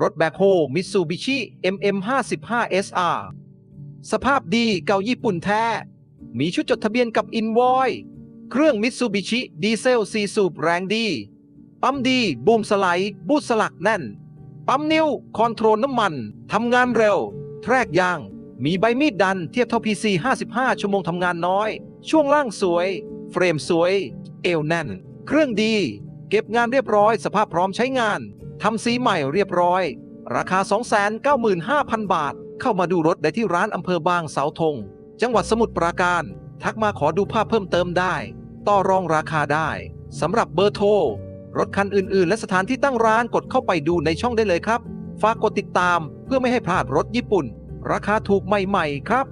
รถแบคโฮมิตซูบิชิ MM55 SR สภาพดีเก่าญี่ปุ่นแท้ มีชุดจดทะเบียนกับอินวอยเครื่องมิตซูบิชิดีเซลซีสูบแรงดี ปั๊มดีบูมสไลด์ บูสลักแน่น ปั๊มนิ้ว คอนโทรลน้ำมัน ทำงานเร็ว แทรกยาง มีใบมีดดันเทียบเท่า PC 55 ชั่วโมงทำงานน้อย ช่วงล่างสวย เฟรมสวย เอวแน่น เครื่องดี เก็บงานเรียบร้อยสภาพพร้อมใช้งาน ทำสีใหม่เรียบร้อย ราคา 295,000 บาท เข้ามาดูรถได้ที่ร้านอำเภอบางเสาธง จังหวัดสมุทรปราการ ทักมาขอดูภาพเพิ่มเติมได้ ต่อรองราคาได้สำหรับเบอร์โทร รถคันอื่น ๆ และสถานที่ตั้งร้านกดเข้าไปดูในช่องได้เลยครับ ฝากกดติดตามเพื่อไม่ให้พลาดรถญี่ปุ่น ราคาถูกใหม่ ๆ ครับ